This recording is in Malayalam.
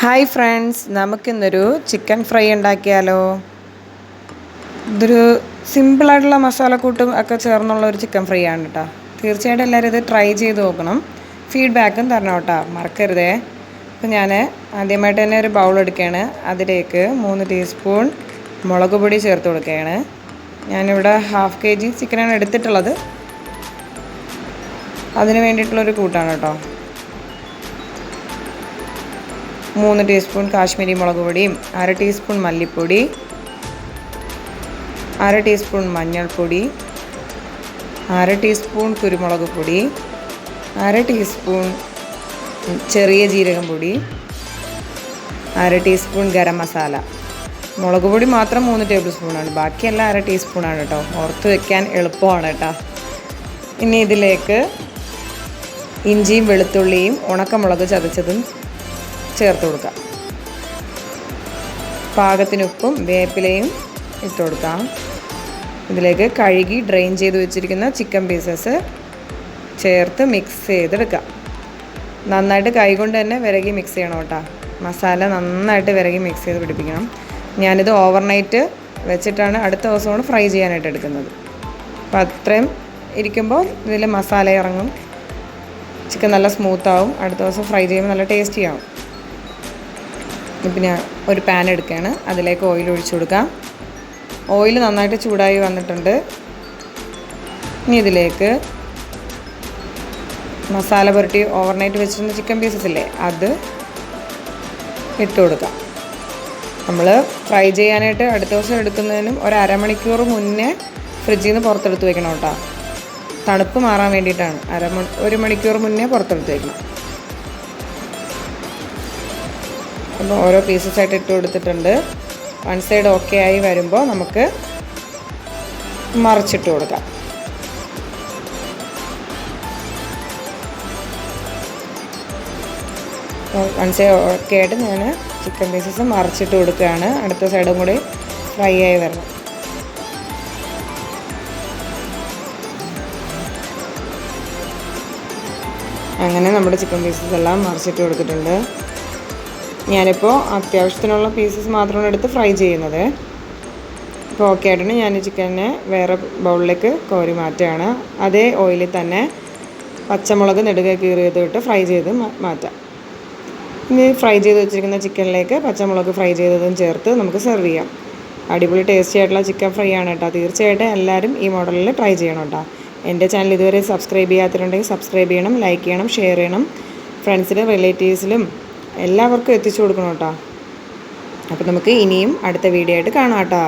ഹായ് ഫ്രണ്ട്സ് നമുക്കിന്നൊരു ചിക്കൻ ഫ്രൈ ഉണ്ടാക്കിയാലോ? ഇതൊരു സിമ്പിളായിട്ടുള്ള മസാലക്കൂട്ടും ഒക്കെ ചേർന്നുള്ള ഒരു ചിക്കൻ ഫ്രൈ ആണ് കേട്ടോ തീർച്ചയായിട്ടും എല്ലാവരും ഇത് ട്രൈ ചെയ്ത് നോക്കണം. ഫീഡ്ബാക്കും തരണം കേട്ടോ മറക്കരുതേ. അപ്പോൾ ഞാൻ ആദ്യമായിട്ട് തന്നെ ഒരു ബൗൾ എടുക്കുകയാണ്. അതിലേക്ക് മൂന്ന് ടീസ്പൂൺ മുളക് പൊടി ചേർത്ത് കൊടുക്കുകയാണ്. ഞാനിവിടെ ഹാഫ് കെ ജി ചിക്കനാണ് എടുത്തിട്ടുള്ളത്. അതിന് വേണ്ടിയിട്ടുള്ളൊരു കൂട്ടാണ് കേട്ടോ മൂന്ന് ടീസ്പൂൺ കാശ്മീരി മുളക് പൊടിയും അര ടീസ്പൂൺ മല്ലിപ്പൊടി അര ടീസ്പൂൺ മഞ്ഞൾപ്പൊടി അര ടീസ്പൂൺ കുരുമുളക് പൊടി അര ടീസ്പൂൺ ചെറിയ ജീരകം പൊടി അര ടീസ്പൂൺ ഗരം മസാല. മുളക് പൊടി മാത്രം മൂന്ന് ടേബിൾ സ്പൂണാണ് ബാക്കിയെല്ലാം അര ടീസ്പൂണാണ് കേട്ടോ ഓർത്ത് വെക്കാൻ എളുപ്പമാണ് കേട്ടോ ഇനി ഇതിലേക്ക് ഇഞ്ചിയും വെളുത്തുള്ളിയും ഉണക്കമുളക് ചതച്ചതും ചേർത്ത് കൊടുക്കാം. പാകത്തിന് ഉപ്പും വേപ്പിലയും ഇട്ട് കൊടുക്കാം. ഇതിലേക്ക് കഴുകി ഡ്രെയിൻ ചെയ്ത് വെച്ചിരിക്കുന്ന ചിക്കൻ പീസസ് ചേർത്ത് മിക്സ് ചെയ്തെടുക്കാം. നന്നായിട്ട് കൈകൊണ്ട് തന്നെ വിരകി മിക്സ് ചെയ്യണം കേട്ടോ. മസാല നന്നായിട്ട് വിരകി മിക്സ് ചെയ്ത് പിടിപ്പിക്കണം. ഞാനിത് ഓവർനൈറ്റ് വെച്ചിട്ടാണ് അടുത്ത ദിവസമാണ് ഫ്രൈ ചെയ്യാനായിട്ട് എടുക്കുന്നത്. അപ്പോൾ അത്രയും ഇരിക്കുമ്പോൾ ഇതിൽ മസാല ഇറങ്ങും. ചിക്കൻ നല്ല സ്മൂത്താവും അടുത്ത ദിവസം ഫ്രൈ ചെയ്യുമ്പോൾ നല്ല ടേസ്റ്റി ആവും. പിന്നെ ഒരു പാൻ എടുക്കുകയാണ്. അതിലേക്ക് ഓയിൽ ഒഴിച്ചു കൊടുക്കാം. ഓയിൽ നന്നായിട്ട് ചൂടായി വന്നിട്ടുണ്ട്. ഇനി ഇതിലേക്ക് മസാല പുരട്ടി ഓവർനൈറ്റ് വെച്ചിരുന്ന ചിക്കൻ പീസസ് ഇല്ലേ അത് ഇട്ട് കൊടുക്കാം. നമ്മൾ ഫ്രൈ ചെയ്യാനായിട്ട് അടുത്ത ദിവസം എടുക്കുന്നതിനും ഒരു അരമണിക്കൂർ മുന്നേ ഫ്രിഡ്ജിൽ നിന്ന് പുറത്തെടുത്ത് വെക്കണം കേട്ടോ. തണുപ്പ് മാറാൻ വേണ്ടിയിട്ടാണ്. അരമണി ഒരു മണിക്കൂർ മുന്നേ പുറത്തെടുത്ത് വെക്കണം. അപ്പോൾ ഓരോ പീസസ് ആയിട്ട് ഇട്ട് കൊടുത്തിട്ടുണ്ട്. വൺ സൈഡ് ഓക്കെ ആയി വരുമ്പോൾ നമുക്ക് മറിച്ചിട്ട് കൊടുക്കാം. വൺ സൈഡ് ഓക്കെ ആയിട്ട് ഞാൻ ചിക്കൻ പീസസ് മറിച്ചിട്ട് കൊടുക്കുകയാണ്. അടുത്ത സൈഡും കൂടി ഫ്രൈ ആയി വരണം. അങ്ങനെ നമ്മുടെ ചിക്കൻ പീസസ് എല്ലാം മറിച്ചിട്ട് കൊടുത്തിട്ടുണ്ട്. ഞാനിപ്പോൾ അത്യാവശ്യത്തിനുള്ള പീസസ് മാത്രമാണ് എടുത്ത് ഫ്രൈ ചെയ്യുന്നത്. അപ്പോൾ ഓക്കെ ആയിട്ടാണ് ഞാൻ ഈ ചിക്കനെ വേറെ ബൗളിലേക്ക് കോരി മാറ്റുകയാണ്. അതേ ഓയിലിൽ തന്നെ പച്ചമുളക് നെടുക കീറിയത് ഇട്ട് ഫ്രൈ ചെയ്ത് മാറ്റാം. ഇനി ഫ്രൈ ചെയ്ത് വെച്ചിരിക്കുന്ന ചിക്കനിലേക്ക് പച്ചമുളക് ഫ്രൈ ചെയ്തതും ചേർത്ത് നമുക്ക് സെർവ് ചെയ്യാം. അടിപൊളി ടേസ്റ്റി ആയിട്ടുള്ള ചിക്കൻ ഫ്രൈ ആണ് കേട്ടോ. തീർച്ചയായിട്ടും എല്ലാവരും ഈ മോഡലിൽ ട്രൈ ചെയ്യണം കേട്ടോ. എന്റെ ചാനൽ ഇതുവരെ സബ്സ്ക്രൈബ് ചെയ്യാത്തിട്ടുണ്ടെങ്കിൽ സബ്സ്ക്രൈബ് ചെയ്യണം ലൈക്ക് ചെയ്യണം ഷെയർ ചെയ്യണം. ഫ്രണ്ട്സിലും റിലേറ്റീവ്സിലും എല്ലാവർക്കും എത്തിച്ചു കൊടുക്കണം കേട്ടോ. അപ്പോൾ നമുക്ക് ഇനിയും അടുത്ത വീഡിയോ ആയിട്ട് കാണാം കേട്ടോ.